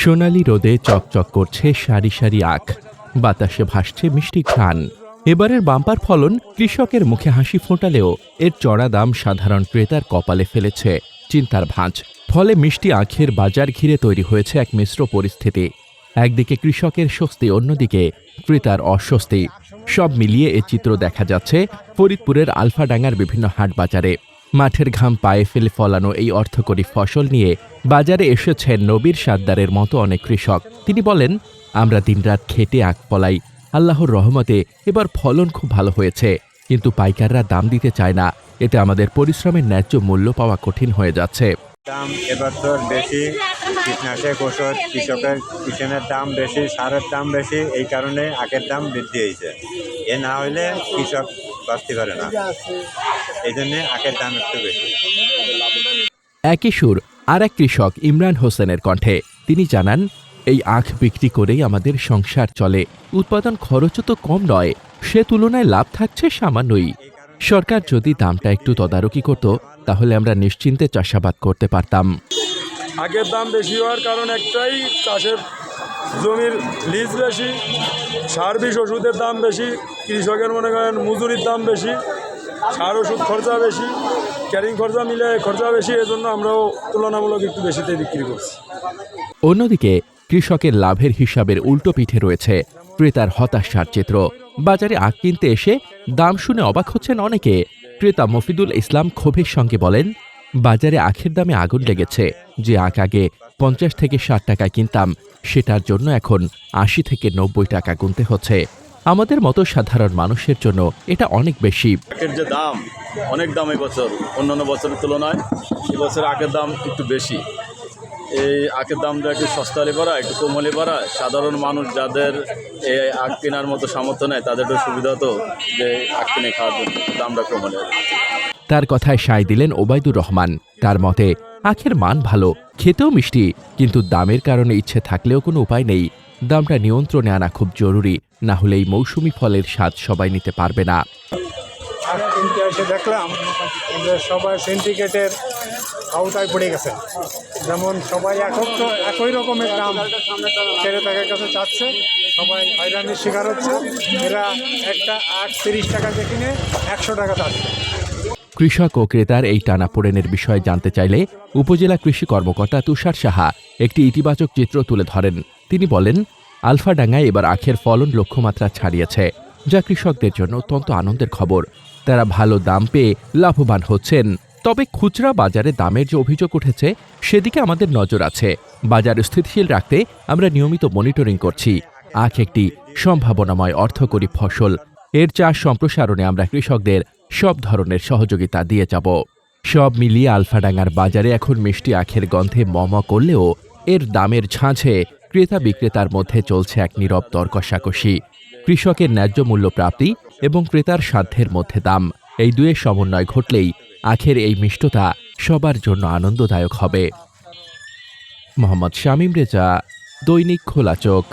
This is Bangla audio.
সোনালি রোদে চকচক করছে সারি সারি আখ। বাতাসে ভাসছে মিষ্টি ঘ্রাণ এবারের বাম্পার ফলন কৃষকের মুখে হাসি ফোটালেও এর চড়া দাম সাধারণ ক্রেতার কপালে ফেলেছে। চিন্তার ভাঁজ, ফলে মিষ্টি আখের বাজার ঘিরে তৈরি হয়েছে এক মিশ্র পরিস্থিতি। একদিকে কৃষকের স্বস্তি, অন্যদিকে ক্রেতার অস্বস্তি। সব মিলিয়ে এ চিত্র দেখা যাচ্ছে ফরিদপুরের আলফাডাঙ্গার বিভিন্ন হাট বাজারে মাঠের ঘাম পায়ে ফেলে ফলানো এই অর্থকরী ফসল নিয়ে বাজারে এসেছেন নবীর সাদ্দারের মতো অনেক কৃষক। তিনি বলেন, আমরা দিনরাত খেটে আখ ফলাই আল্লাহর রহমতে এবার ফলন খুব ভালো হয়েছে। কিন্তু পাইকাররা দাম দিতে চায় না। এতে আমাদের পরিশ্রমের ন্যায্য মূল্য পাওয়া কঠিন হয়ে যাচ্ছে। দাম এবার এবছর বেশি। কীটনাশক ওষুধ কৃষকের কিষেনের দাম বেশি, সারের দাম বেশি। এই কারণে আখের দাম বৃদ্ধি হয়েছে। এ না হলে কৃষক বাঁচতে পারে না। এই জন্যে আখের দাম একটু বেশি। একই সুর আর এক কৃষক ইমরান হোসেনের কণ্ঠে। তিনি জানান এই আখ বিক্রি করেই আমাদের সংসার চলে। উৎপাদন খরচও তো কম নয় সে তুলনায় লাভ থাকছে সামান্যই। সরকার যদি দামটা একটু তদারকি করত তাহলে আমরা নিশ্চিন্তে চাষাবাদ করতে পারতাম। আগের দাম বেশি হওয়ার কারণ একটাই চাষের জমির লিজ বেশি সার বিষ ওষুধের দাম বেশি কৃষকের মনে করেন মজুরির দাম বেশি সার ওষুধ খরচা বেশি, ক্যারিং খরচা মিলে খরচা বেশি, এজন্য আমরাও তুলনামূলক একটু বেশিতে বিক্রি করছি। অন্যদিকে, কৃষকের লাভের হিসাবের উল্টো পিঠে রয়েছে ক্রেতার হতাশার চিত্র। বাজারে আখ কিনতে এসে দাম শুনে অবাক হচ্ছেন অনেকে। ক্রেতা মফিদুল ইসলাম ক্ষোভের সঙ্গে বলেন, বাজারে আখের দামে আগুন লেগেছে। যে আখ আগে পঞ্চাশ থেকে ষাট টাকায় কিনতাম, সেটার জন্য এখন আশি থেকে নব্বই টাকা গুনতে হচ্ছে। আমাদের মতো সাধারণ মানুষের জন্য এটা অনেক বেশি। আখের যে দাম অনেক দাম বছর অন্যান্য বছরের তুলনায় এবছর আখের দাম একটু বেশি। এই আখের দামটা একটু সস্তা হলে পারা একটু কম হলে পারা সাধারণ মানুষ যাদের এই আখ কেনার মতো সামর্থ্য নেয় তাদের সুবিধা হতো যে আখ কিনে খাওয়ার জন্য দামটা কম হলে তার কথায় সায় দিলেন ওবায়দুর রহমান। তার মতে আখের মান ভালো খেতেও মিষ্টি কিন্তু দামের কারণে ইচ্ছে থাকলেও কোনো উপায় নেই। দামটা নিয়ন্ত্রণে আনা খুব জরুরি। না হলে এই মৌসুমি ফলের স্বাদ সবাই নিতে পারবে না। আর কিনতে এসে দেখলাম যে সবাই সিন্ডিকেটের আওতায় পড়ে গেছে। যেমন সবাই একক একই রকমের দাম। ক্রেতাদের কাছে চাচ্ছে সবাই হয়রানির শিকার হচ্ছে। এরা একটা আট তিরিশ টাকা কিনে একশো টাকা চাচ্ছে। কৃষক ও ক্রেতার এই টানাপোড়েনের বিষয়ে জানতে চাইলে উপজেলা কৃষি কর্মকর্তা তুষার সাহা একটি ইতিবাচক চিত্র তুলে ধরেন। তিনি বলেন আলফাডাঙ্গায় এবার আখের ফলন লক্ষ্যমাত্রা ছাড়িয়েছে, যা কৃষকদের জন্য অত্যন্ত আনন্দের খবর। তারা ভালো দাম পেয়ে লাভবান হচ্ছেন। তবে খুচরা বাজারে দামের যে অভিযোগ উঠেছে, সেদিকে আমাদের নজর আছে। বাজার স্থিতিশীল রাখতে আমরা নিয়মিত মনিটরিং করছি। আখ একটি সম্ভাবনাময় অর্থকরী ফসল। এর চাষ সম্প্রসারণে আমরা কৃষকদের সব ধরনের সহযোগিতা দিয়ে যাব। সব মিলিয়ে আলফাডাঙ্গার বাজারে এখন মিষ্টি আখের গন্ধে মম করলেও এর দামের ঝাঁঝে ক্রেতা বিক্রেতার মধ্যে চলছে এক নীরব দর কষাকষি কৃষকের ন্যায্য মূল্য প্রাপ্তি এবং ক্রেতার সাধ্যের মধ্যে দাম। এই দুয়ের সমন্বয় ঘটলেই আখের এই মিষ্টতা সবার জন্য আনন্দদায়ক হবে। মোহাম্মদ শামীম রেজা, দৈনিক খোলা চোখ।